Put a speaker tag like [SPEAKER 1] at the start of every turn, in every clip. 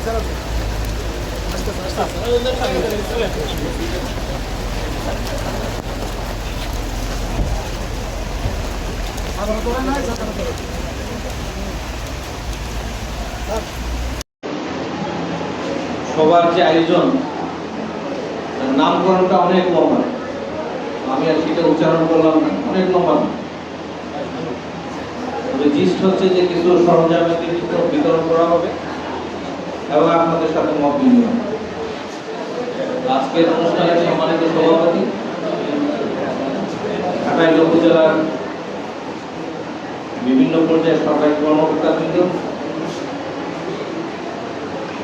[SPEAKER 1] সবার যে আয়োজন নামকরণটা অনেক লম্বা। আমি আর সেটা উচ্চারণ করলাম না, অনেক লম্বা জিস্ট হচ্ছে যে কিছু সরঞ্জামের বিতরণ করা হবে। এবং আপনাদের সাথে মত বিনিময়। আজকের অনুষ্ঠানের সম্মানিত সভাপতি ঢাকায় উপজেলার বিভিন্ন পর্যায়ের সরকারি কর্মকর্তাবৃন্দ,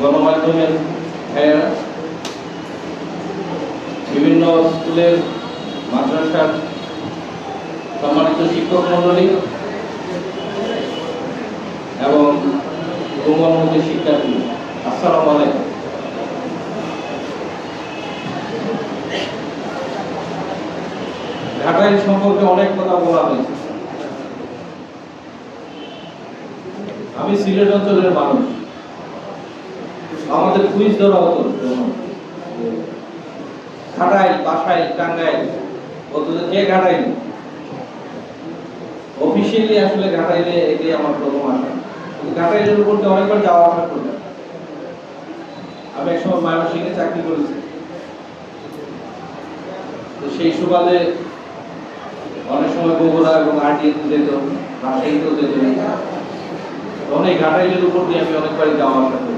[SPEAKER 1] গণমাধ্যমের ভাইয়েরা, বিভিন্ন স্কুলের মাদ্রাসার সম্মানিত শিক্ষক মন্ডলী এবং তুঙ্গমন্ত্রী শিক্ষার্থী। আসসালামু আলাইকুম। সম্পর্কে অনেক কথা বলা হয়েছে। আমি সিলেট অঞ্চলের মানুষ। আমাদের কুইজ ধরা হতো। টাঙ্গাইল, অথচ কে ঘাটাইল? অফিসিয়ালি আসলে ঘাটাইলে এটাই আমার প্রথম আসা ঘাটাইলের উপর অনেকবার যাওয়া আসা করতাম আমি একসময় ময়মনসিংহে চাকরি করেছি। তো সেই সুবাদে অনেক সময় বগুড়া এবং যেত, রাজশাহীতেও যেত। অনেক ঘাটাইলের উপর দিয়ে আমি অনেকবারই যাওয়া আসা করি।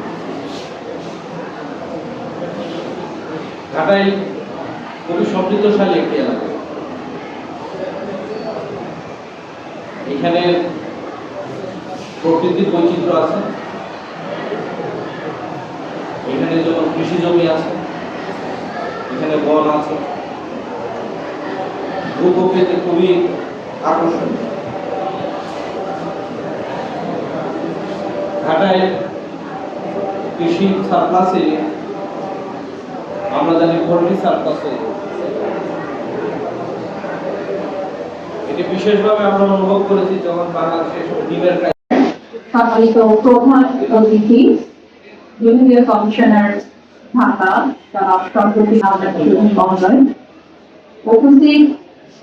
[SPEAKER 1] ঘাটাইল খুবই সমৃদ্ধশালী একটি এলাকা। এখানে প্রকৃতির বৈচিত্র্য আছে। এখানে যেমন কৃষি জমি আছে, এখানে বন আছে, ভূপ্রকৃতি খুবই আকর্ষণীয়। ঘাটাইল কৃষি সারপ্লাস আমরা জানি পোল্ট্রি সার্কাস এটি বিশেষভাবে আমরা অনুভব করেছি যখন বাংলাদেশে ডিমের
[SPEAKER 2] সম্মানিত প্রধান অতিথি বিভাগীয় কমিশনার ঢাকা সম্প্রতি উপস্থিত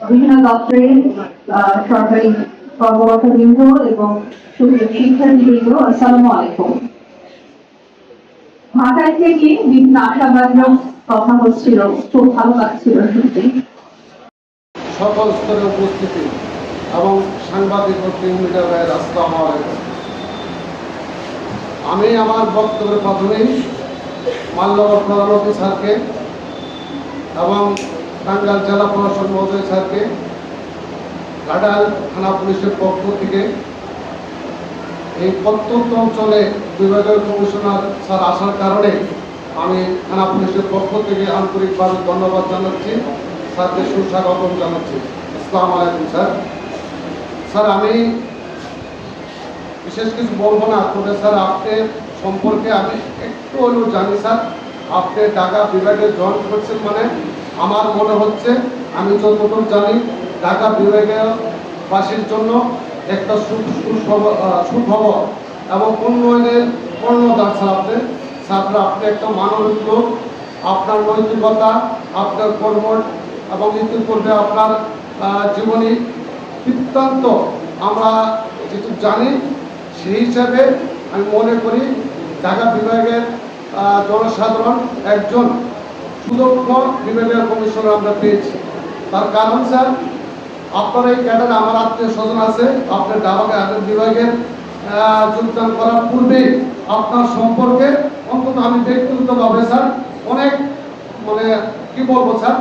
[SPEAKER 2] বিভিন্ন দপ্তরের আহ, সরকারি কর্মকর্তাবৃন্দ এবং শিক্ষার্থীবৃন্দ আলাইকুম। ঢাকায় থেকে বিভিন্ন কথা হচ্ছিল খুব ভালো লাগছিল শুনতে।
[SPEAKER 3] সকল স্তরে উপস্থিতি এবং সাংবাদিক আসসালামু আলাইকুম। আমি আমার বক্তব্যের প্রথমেই মাল্যবর প্রধান অফিসারকে এবং টাঙ্গাইল জেলা প্রশাসন মহোদয় স্যারকে, ঘাটাল থানা পুলিশের পক্ষ থেকে এই প্রত্যন্ত অঞ্চলে বিভাগীয় কমিশনার স্যার আসার কারণে আমি থানা পুলিশের পক্ষ থেকে আন্তরিকভাবে ধন্যবাদ জানাচ্ছি, স্যারকে সুস্বাগতম জানাচ্ছি। আসসালামু আলাইকুম, স্যার। স্যার, আমি বিশেষ কিছু বলব না, তবে স্যার, আপনি সম্পর্কে আমি একটু হলেও জানি, স্যার। আপনি ঢাকা বিভাগে জয়েন করছেন মানে আমার মনে হচ্ছে, আমি যতটুকু জানি, ঢাকা বিভাগীয় বাসীর জন্য একটা সুখবর এবং উন্নয়নের কর্ণদার স্যার আপনি। স্যার, আপনি একটা মানবিক লোক, আপনার নৈতিকতা, আপনার কর্ম এবং ইতিপূর্বে আপনার জীবনী বৃত্তান্ত আমরা যেহেতু জানি সেই হিসাবে আমি মনে করি ঢাকা বিভাগের জনসাধারণ একজন সুদক্ষ বিভাগীয় কমিশনার আমরা পেয়েছি। তার কারণ স্যার, আপনার এই ক্যাডারে আমার আত্মীয় স্বজন আছে আপনার ঢাকা বিভাগের যোগদান করার পূর্বে আপনার সম্পর্কে অন্তত আমি ব্যক্তিগতভাবে স্যার অনেক মানে কি বলব স্যার?